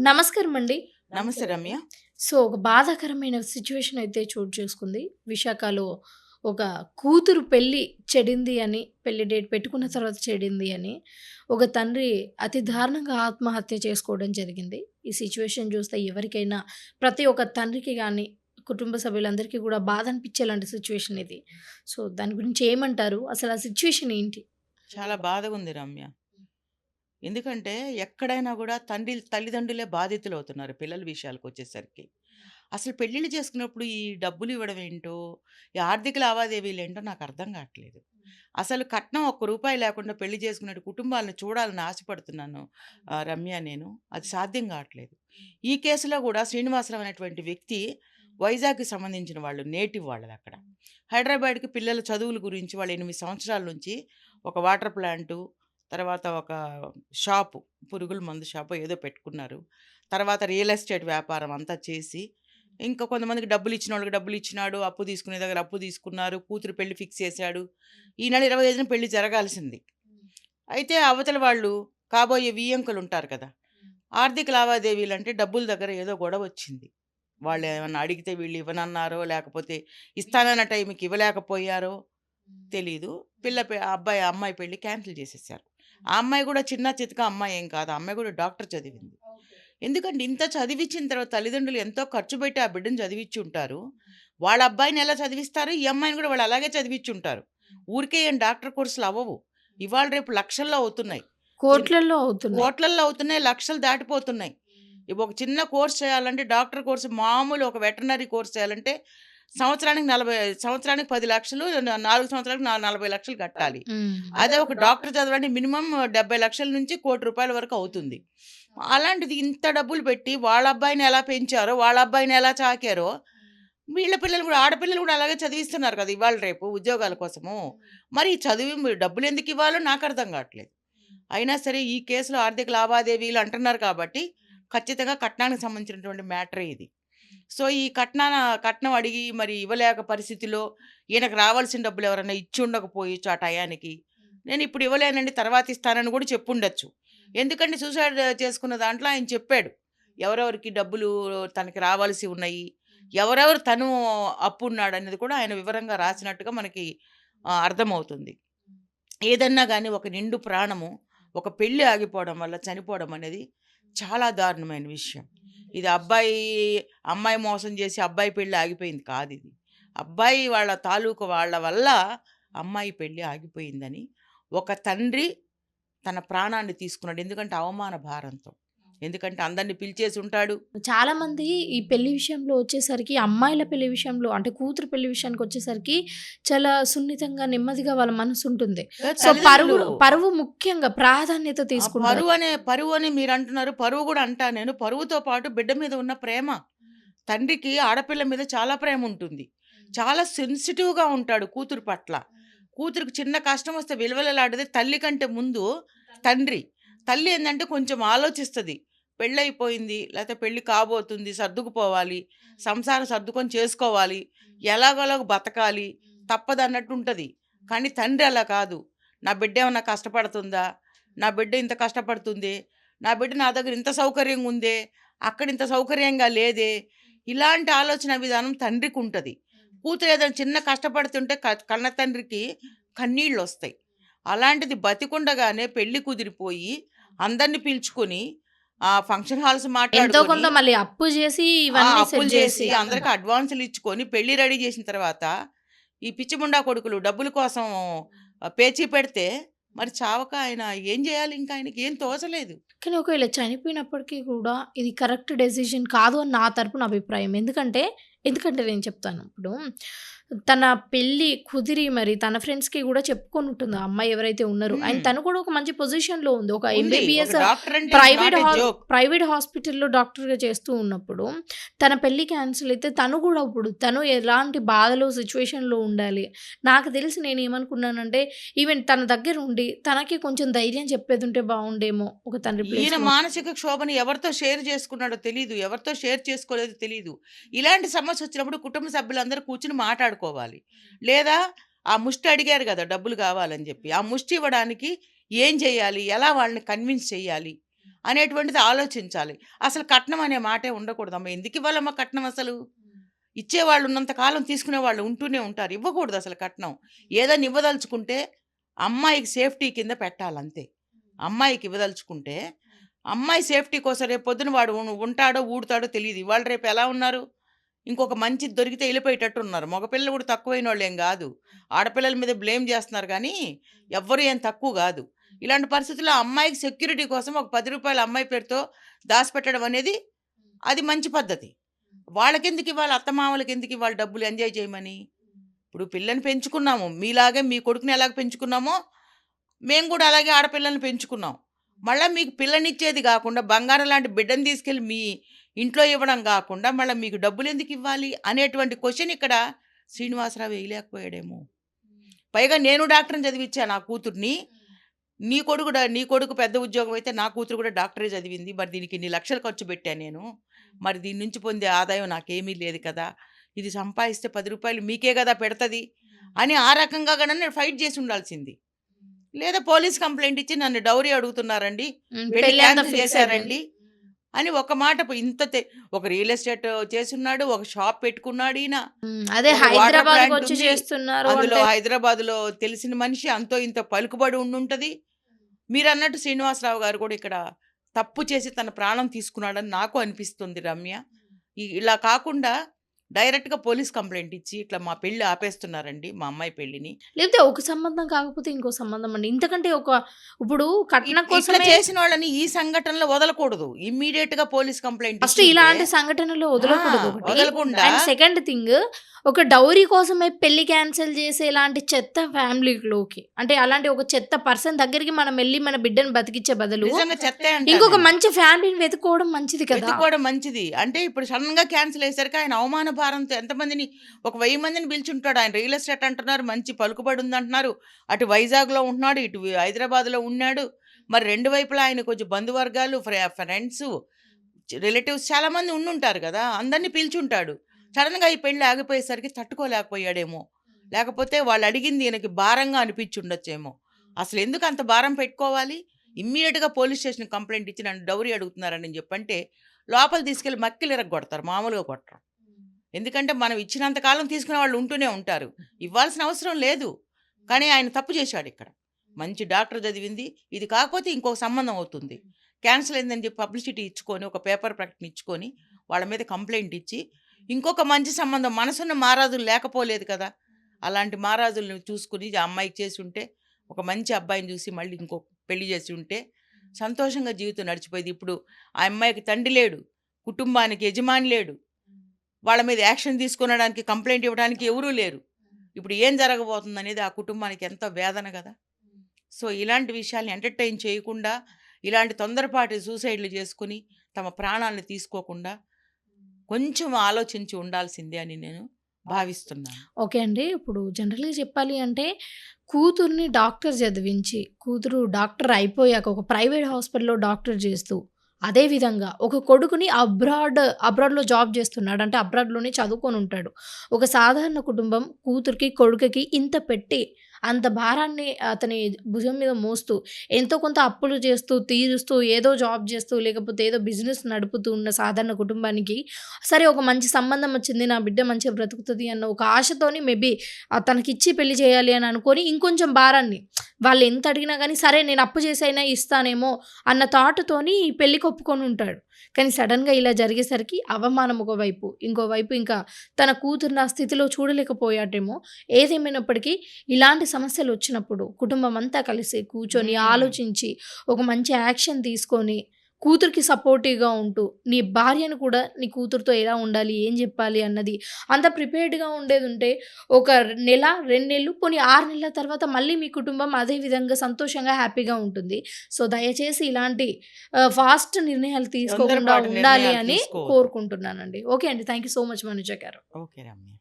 నమస్కారం అండి. నమస్తే రమ్య. సో, ఒక బాధాకరమైన సిట్యుయేషన్ అయితే చోటు చేసుకుంది. విశాఖలో ఒక కూతురు పెళ్ళి చెడింది అని, పెళ్ళి డేట్ పెట్టుకున్న తర్వాత చెడింది అని, ఒక తండ్రి అతి దారుణంగా ఆత్మహత్య చేసుకోవడం జరిగింది. ఈ సిట్యుయేషన్ చూస్తే ఎవరికైనా ప్రతి ఒక్క తండ్రికి గానీ, కుటుంబ సభ్యులందరికీ కూడా బాధ అనిపించేలాంటి సిట్యుయేషన్ ఇది. సో, దాని గురించి ఏమంటారు? అసలు ఆ సిట్యుయేషన్ ఏంటి? చాలా బాధగుంది రమ్య. ఎందుకంటే ఎక్కడైనా గూడా తండ్రి తల్లిదండ్రులే బాధితులవుతున్నారు పిల్లల విషయాలకొచ్చేసరికి. అసలు పెళ్ళిళ్ళు చేసుకున్నప్పుడు ఈ డబ్బులు ఇవ్వడం ఏంటో, ఈ ఆర్థిక లావాదేవీలేంటో నాకు అర్థం గాట్లేదు. అసలు కట్నం ఒక్క రూపాయి లేకుండా పెళ్ళి చేసుకునే కుటుంబాలను చూడాలని ఆశపడుతున్నాను రమ్య నేను. అది సాధ్యం గాట్లేదు. ఈ కేసులో గూడా శ్రీనివాసరావు అనేటువంటి వ్యక్తి వైజాగ్‌కి సంబంధించిన వాళ్ళు. నేటివ్ వాళ్ళదక్కడ. హైదరాబాద్‌కి పిల్లల చదువుల గురించి వాళ్ళు 8 సంవత్సరాల నుంచి ఒక వాటర్ ప్లాంటు, తర్వాత ఒక షాపు, పురుగుల మందు షాపో ఏదో పెట్టుకున్నారు. తర్వాత రియల్ ఎస్టేట్ వ్యాపారం అంతా చేసి, ఇంకా కొంతమందికి డబ్బులిచ్చినోళ్ళకి డబ్బులిచ్చినాడు. అప్పు తీసుకునే దగ్గర అప్పు తీసుకున్నారు. కూతురు పెళ్ళి ఫిక్స్ చేశాడు. ఈ నెల 25న పెళ్ళి జరగాల్సింది. అయితే అవతల వాళ్ళు కాబోయే వియ్యంకులుంటారు కదా! ఆర్థిక లావాదేవీలంటే డబ్బుల దగ్గర ఏదో గొడవొచ్చింది. వాళ్ళేమన్నా అడిగితే వీళ్ళు ఇవ్వనన్నారో, లేకపోతే ఇస్తానన్న టైంకి ఇవ్వలేకపోయారో తెలీదు. పిల్ల అబ్బాయి, అమ్మాయి పెళ్ళి క్యాన్సిల్ చేసేశారు. ఆ అమ్మాయి గూడా చిన్న చితక అమ్మాయి ఏం కాదు. ఆ అమ్మాయి గూడా డాక్టర్ చదివింది. ఎందుకంటే ఇంత చదివిచ్చిన తర్వాత తల్లిదండ్రులు ఎంతో ఖర్చు పెట్టి ఆ బిడ్డని చదివిచ్చుంటారు. వాళ్ళ అబ్బాయిని ఎలా చదివిస్తారో, ఈ అమ్మాయిని గూడా వాళ్ళు అలాగే చదివిచ్చుంటారు. ఊరికే ఏం డాక్టర్ కోర్సులు అవ్వవు. ఇవాళ రేపు లక్షల్లో అవుతున్నాయి. కోట్లల్లో అవుతున్నాయి. కోట్లల్లో అవుతున్నాయి. లక్షలు దాటిపోతున్నాయి. ఒక చిన్న కోర్స్ చేయాలంటే డాక్టర్ కోర్స్ మామూలు ఒక వెటర్నరీ కోర్స్ చేయాలంటే సంవత్సరానికి 40 సంవత్సరానికి 10 లక్షలు, న 4 సంవత్సరాలకు నా 40 లక్షలు కట్టాలి. అదే ఒక డాక్టర్ చదవాలంటే మినిమమ్ 70 లక్షల నుంచి కోటి రూపాయల వరకు అవుతుంది. అలాంటిది ఇంత డబ్బులు పెట్టి వాళ్ళ అబ్బాయిని ఎలా పెంచారో, వాళ్ళ అబ్బాయిని ఎలా చాకారో, వీళ్ళ పిల్లలు గూడా ఆడపిల్లలు గూడా అలాగే చదివిస్తున్నారు కదా! ఇవాళ రేపు ఉద్యోగాల కోసము. మరి చదివి డబ్బులెందుకు ఇవ్వాలో నాకు అర్థం గాట్లేదు. అయినా సరే ఈ కేసులో ఆర్థిక లావాదేవీలు అంటున్నారు కాబట్టి, ఖచ్చితంగా కట్నానికి సంబంధించినటువంటి మ్యాటరే ఇది. సో, ఈ కట్నాన కట్నం అడిగి మరి ఇవ్వలేక పరిస్థితిలో ఈయనకు రావాల్సిన డబ్బులు ఎవరైనా ఇచ్చుండకపోయొచ్చు ఆ టయానికి. నేను ఇప్పుడు ఇవ్వలేనండి తర్వాత ఇస్తానని గూడా చెప్పుండొచ్చు. ఎందుకంటే సూసైడ్ చేసుకున్న దాంట్లో ఆయన చెప్పాడు. ఎవరెవరికి డబ్బులు తనకి రావాల్సి ఉన్నాయి. ఎవరెవరు తను అప్పున్నాడనేది కూడా ఆయన వివరంగా రాసినట్టుగా మనకి అర్థమవుతుంది. ఏదన్నా గాని ఒక నిండు ప్రాణము, ఒక పెళ్ళి ఆగిపోవడం వల్ల చనిపోవడం అనేది చాలా దారుణమైన విషయం. ఇది అబ్బాయి, అమ్మాయి మోసం చేసి అబ్బాయి పెళ్ళి ఆగిపోయింది కాదు ఇది అబ్బాయి వాళ్ళ తాలూకు వాళ్ళ వల్ల అమ్మాయి పెళ్ళి ఆగిపోయిందని ఒక తండ్రి తన ప్రాణాన్ని తీసుకున్నాడు. ఎందుకంటే అవమాన భారంతో. ఎందుకంటే అందరిని పిలిచేసి ఉంటాడు. చాలా మంది ఈ పెళ్ళి విషయంలో వచ్చేసరికి అమ్మాయిల పెళ్ళి విషయంలో అంటే కూతురు పెళ్ళి విషయానికి వచ్చేసరికి చాలా సున్నితంగా నెమ్మదిగా వాళ్ళ మనసు ఉంటుంది. సో, పరువు పరువు ముఖ్యంగా ప్రాధాన్యత తీసుకుంటారు. పరువు అనే పరువు అని మీరంటున్నారు. పరువు గూడా అంటా నేను. పరువుతో పాటు బిడ్డ మీద ఉన్న ప్రేమ. తండ్రికి ఆడపిల్ల మీద చాలా ప్రేమ ఉంటుంది. చాలా సెన్సిటివ్‌గా ఉంటాడు కూతురు పట్ల. కూతురికి చిన్న కష్టం వస్తే విలవిలలాడేది తల్లి కంటే ముందు తండ్రి. తల్లి ఏందంటే కొంచెం ఆలోచిస్తది. పెళ్ళయిపోయింది, లేతే పెళ్ళి కాబోతుంది, సర్దుకుపోవాలి, సంసారం సర్దుకొని చేసుకోవాలి, ఎలాగోలాగ బతకాలి, తప్పదన్నట్టుంటది. కానీ తండ్రి అలా కాదు. నా బిడ్డ ఏమన్నా కష్టపడుతుందా? నా బిడ్డ ఇంత కష్టపడుతుందే, నా బిడ్డ నా దగ్గర ఇంత సౌకర్యంగా ఉందే, అక్కడ ఇంత సౌకర్యంగా లేదే, ఇలాంటి ఆలోచన విధానం తండ్రికుంటది. కూతురు ఏదైనా చిన్న కష్టపడుతుంటే క కన్న తండ్రికి కన్నీళ్ళొస్తాయి. అలాంటిది బతికుండగానే పెళ్ళి కుదిరిపోయి, అందరిని పిలుచుకొని ఆహ్, ఫంక్షన్ హాల్స్ ఎంతో మాట్లాడుకొని కొంత మళ్ళీ అప్పు చేసి ఆ! ఇవన్నీ అప్పులు చేసి అందరికి అడ్వాన్సులు ఇచ్చుకొని పెళ్ళి రెడీ చేసిన తర్వాత, ఈ పిచ్చి ముండా కొడుకులు డబ్బుల కోసం పేచీ పెడితే మరి చావక ఆయన ఏం జేయాలి ఇంకా ఆయనకి ఏం తోచలేదు. కానీ ఒకవేళ చనిపోయినప్పటికీ కూడా ఇది కరెక్ట్ డెసిషన్ కాదు అని నా తరపున అభిప్రాయం. ఎందుకంటే, ఎందుకంటే నేను చెప్తాను. ఇప్పుడు తన పెళ్ళి కుదిరి మరి తన ఫ్రెండ్స్‌కి గూడా చెప్పుకొని ఉంటుంది. ఆ అమ్మాయి ఎవరైతే ఉన్నారో. అండ్. తను కూడా ఒక మంచి పొజిషన్‌లో ఉంది. ఒక ఉంది. ఒక ఎంబీబీఎస్ ప్రైవేట్. ప్రైవేట్ హాస్పిటల్‌లో డాక్టర్‌గా చేస్తూ ఉన్నప్పుడు, తన పెళ్ళి క్యాన్సిల్ అయితే తను గూడా ఇప్పుడు తను ఎలాంటి బాధలో, సిట్యుయేషన్‌లో ఉండాలి. నాకు తెలిసి నేనేమనుకున్నానంటే, ఈవెన్ తన దగ్గర ఉండి తనకి కొంచెం ధైర్యం చెప్పేదుంటే బావుండేమో ఒక తండ్రి ఈయన. మానసిక క్షోభని ఎవరితో షేర్ చేసుకున్నాడో తెలీదు. ఎవరితో షేర్ చేసుకోలేదో తెలీదు. ఇలాంటి సమస్య వచ్చినప్పుడు కుటుంబ సభ్యులందరూ కూర్చొని మాట్లాడుకోవాలి. లేదా ఆ ముష్టి అడిగారు గదా! డబ్బులు కావాలని జెప్పి. ఆ ముష్టి ఇవ్వడానికి ఏం జేయాలి? ఎలా వాళ్ళని కన్విన్స్ చెయ్యాలి? అనేటువంటిది ఆలోచించాలి. అసలు కట్నం అనే మాటే ఉండకూడదమ్మా. ఎందుకు ఇవ్వాలమ్మా కట్నం అసలు? ఇచ్చేవాళ్ళు ఉన్నంత కాలం తీసుకునేవాళ్ళు ఉంటూనే ఉంటారు. ఇవ్వకూడదు అసలు కట్నం. ఏదైనా ఇవ్వదలుచుకుంటే అమ్మాయికి సేఫ్టీ కింద పెట్టాలంతే. అమ్మాయికి ఇవ్వదలుచుకుంటే అమ్మాయి సేఫ్టీ కోసం రేపు పొద్దున వాడు ఉంటాడో, ఊడుతాడో తెలీదు. ఇవాళ రేపు ఎలా ఉన్నారు? ఇంకొక మంచిది దొరికితే వెళ్ళిపోయేటట్టు ఉన్నారు. మగపిల్లలు కూడా తక్కువైన వాళ్ళేం కాదు ఆడపిల్లల మీద బ్లేమ్ చేస్తున్నారు కానీ ఎవ్వరు ఏం తక్కువ కాదు ఇలాంటి పరిస్థితుల్లో అమ్మాయికి సెక్యూరిటీ కోసం ఒక పది రూపాయల అమ్మాయి పేరుతో దాచిపెట్టడం అనేది అది మంచి పద్ధతి. వాళ్ళకెందుకివ్వాలి? అత్తమామలకెందుకివ్వాలి డబ్బులు ఎంజాయ్ చేయమని? ఇప్పుడు పిల్లని పెంచుకున్నాము. మీలాగే మీ కొడుకుని ఎలాగ పెంచుకున్నామో, మేము కూడా అలాగే ఆడపిల్లల్ని పెంచుకున్నాం. మళ్ళీ మీకు పిల్లనిచ్చేది కాకుండా బంగారం లాంటి బిడ్డని తీసుకెళ్ళి మీ ఇంట్లో ఇవ్వడం గాకుండా, మళ్ళా మీకు డబ్బులెందుకివ్వాలి? అనేటువంటి క్వెషన్ ఇక్కడ శ్రీనివాసరావు వేయలేకపోయాడేమో. పైగా నేను డాక్టర్‌ని చదివిచ్చా నా కూతుర్ని. నీ కొడుకు నీ కొడుకు పెద్ద ఉద్యోగం అయితే, నా కూతురు కూడా డాక్టరే చదివింది. మరి దీనికి ఇన్ని లక్షలు ఖర్చు పెట్టా నేను. మరి దీని నుంచి పొందే ఆదాయం నాకేమీ లేదు కదా! ఇది సంపాదిస్తే రూ. 10 మీకే గదా పెడతది. అని ఆ రకంగా గూడా నేను ఫైట్ చేసి ఉండాల్సింది. లేదా పోలీస్ కంప్లెయింట్ ఇచ్చి నన్ను డౌరీ అడుగుతున్నారండి. చేశారండి. అని ఒక మాట ఇంత ఒక రియల్ ఎస్టేట్ చేసున్నాడు. ఒక షాప్ పెట్టుకున్నాడు ఈయన. అదే. చేస్తున్నారు అందులో అంటే హైదరాబాద్‌లో తెలిసిన మనిషి అంతో ఇంతో పలుకుబడి ఉండుంటది. మీరన్నట్టు శ్రీనివాసరావు గారు కూడా ఇక్కడ తప్పు చేసి తన ప్రాణం తీసుకున్నాడని నాకు అనిపిస్తుంది రమ్య. ఇలా కాకుండా డైరెక్ట్‌గా పోలీస్ కంప్లెయింట్ ఇచ్చి, ఇట్లా మా పెళ్ళి ఆపేస్తున్నారండి. మా అమ్మాయి పెళ్ళిని. లేకపోతే ఒక సంబంధం కాకపోతే ఇంకో సంబంధం అండి. ఇంతకంటే ఒక ఇప్పుడు కట్నం కోసమే చేసిన వాళ్ళని ఈ సంఘటనలో వదలకూడదు. ఇమ్మీడియేట్‌గా పోలీస్ కంప్లెయింట్ ఫస్ట్ ఇలాంటి సంఘటనలు! వదలకూడదు. వదలకుండా అండ్ సెకండ్ థింగ్ ఒక డౌరీ కోసమే పెళ్ళి క్యాన్సిల్ చేసే ఇలాంటి చెత్త ఫ్యామిలీలోకి అంటే అలాంటి ఒక చెత్త పర్సన్ దగ్గరికి మనం వెళ్ళి మన బిడ్డను బతికిచ్చే బదులు ఇంకొక. మంచి ఫ్యామిలీని వెతుక్కోవడం మంచిది కదా! మంచిది. అంటే ఇప్పుడు సడెన్‌గా క్యాన్సిల్ అయ్యేసరికి ఆయన అవమాన భారంతో ఎంతమందిని ఒక వెయ్యి మందిని పిలిచుంటాడు. ఆయన రియల్ ఎస్టేట్ అంటున్నారు. మంచి పలుకుబడి ఉందంటున్నారు. అటు వైజాగ్‌లో ఉంటున్నాడు. ఇటు హైదరాబాద్‌లో ఉన్నాడు. మరి రెండు వైపులా ఆయన కొంచెం బంధువర్గాలు, ఫ్రె రిలేటివ్స్ చాలామంది ఉండుంటారు కదా అందరిని పిలిచుంటాడు. సడన్గా ఈ పెళ్ళి ఆగిపోయేసరికి తట్టుకోలేకపోయాడేమో. లేకపోతే వాళ్ళు అడిగింది ఈయనకి భారంగా అనిపించుండొచ్చేమో. అసలు ఎందుకు అంత భారం పెట్టుకోవాలి? ఇమ్మీడియట్గా పోలీస్ స్టేషన్‌కి కంప్లైంట్ ఇచ్చి నన్ను డౌరీ అడుగుతున్నారని చెప్పంటే, లోపల తీసుకెళ్ళి మక్కిలు కొడతారు మామూలుగా కొట్టరు. ఎందుకంటే మనం ఇచ్చినంత కాలం తీసుకునే వాళ్ళు ఉంటూనే ఉంటారు. ఇవ్వాల్సిన అవసరం లేదు. కానీ ఆయన తప్పు చేశాడిక్కడ. మంచి డాక్టర్ చదివింది. ఇది కాకపోతే ఇంకొక సంబంధం అవుతుంది. క్యాన్సిల్ అయిందని చెప్పి పబ్లిసిటీ ఇచ్చుకొని, ఒక పేపర్ ప్రకటన ఇచ్చుకొని, వాళ్ళ మీద కంప్లెయింట్ ఇచ్చి, ఇంకొక మంచి సంబంధం మనసున్న మారాజులు లేకపోలేదు కదా! అలాంటి మారాజుల్ని చూసుకొని ఆ అమ్మాయికి చేసుంటే, ఒక మంచి అబ్బాయిని చూసి మళ్ళీ ఇంకో పెళ్ళి చేసి ఉంటే, సంతోషంగా జీవితం నడిచిపోయేది. ఇప్పుడు ఆ అమ్మాయికి తండ్రి లేడు. కుటుంబానికి యజమాని లేడు. వాళ్ళ మీద యాక్షన్ తీసుకొనడానికి, కంప్లైంట్ ఇవ్వడానికి ఎవరూ లేరు. ఇప్పుడు ఏం జరగబోతుందనేది ఆ కుటుంబానికి ఎంతో వేదన కదా సో, ఇలాంటి విషయాల్ని ఎంటర్‌టైన్ చేయకుండా, ఇలాంటి తొందరపాటు సూసైడ్‌లు చేసుకొని, తమ ప్రాణాలను తీసుకోకుండా, కొంచెం ఆలోచించి ఉండాల్సిందే అని నేను భావిస్తున్నాను. ఓకే అండి. ఇప్పుడు జనరల్‌గా చెప్పాలి అంటే, కూతుర్ని డాక్టర్ చదివించి, కూతురు డాక్టర్ అయిపోయాక ఒక ప్రైవేట్ హాస్పిటల్‌లో డాక్టర్ చేస్తూ, అదే విధంగా ఒక కొడుకుని అబ్రాడ్ అబ్రాడ్‌లో జాబ్ చేస్తున్నాడు. అంటే అబ్రాడ్‌లోనే చదువుకొని ఉంటాడు. ఒక సాధారణ కుటుంబం కూతురికి, కొడుకుకి ఇంత పెట్టి, అంత భారాన్ని అతని భుజం మీద మోస్తూ, ఎంతో కొంత అప్పులు చేస్తూ, తీరుస్తూ, ఏదో జాబ్ చేస్తూ, లేకపోతే ఏదో బిజినెస్ నడుపుతూ ఉన్న సాధారణ కుటుంబానికి, సరే ఒక మంచి సంబంధం వచ్చింది. నా బిడ్డ మంచిగా బ్రతుకుతుంది అన్న ఒక ఆశతోని మేబీ తనకిచ్చి పెళ్ళి చేయాలి అని అనుకొని ఇంకొంచెం భారాన్ని వాళ్ళు ఎంత అడిగినా గానీ, సరే నేను అప్పు చేసైనా ఇస్తానేమో అన్న థాట్‌తోని ఈ పెళ్ళికి ఒప్పుకొని ఉంటాడు. కానీ సడెన్‌గా ఇలా జరిగేసరికి అవమానం ఒకవైపు, ఇంకోవైపు ఇంకా తన కూతురిని ఆ స్థితిలో చూడలేకపోయాడేమో. ఏదేమైనప్పటికీ ఇలాంటి సమస్యలు వచ్చినప్పుడు కుటుంబం అంతా కలిసి కూర్చొని. ఆలోచించి, ఒక మంచి యాక్షన్ తీసుకొని, కూతురికి సపోర్టివ్‌గా ఉంటూ, నీ భార్యను కూడా నీ కూతురుతో ఎలా ఉండాలి, ఏం చెప్పాలి అన్నది అంతా ప్రిపేర్డ్‌గా ఉండేదుంటే, ఒక నెల, 2 నెలలు పోనీ 6 నెలల తర్వాత మళ్ళీ మీ కుటుంబం అదే విధంగా సంతోషంగా, హ్యాపీగా ఉంటుంది. సో, దయచేసి ఇలాంటి ఫాస్ట్ నిర్ణయాలు తీసుకోకుండా ఉండాలి అని. కోరుకుంటున్నానండి. ఓకే అండి. Thank you so much Manuja గారు. ఓకే రమ్య.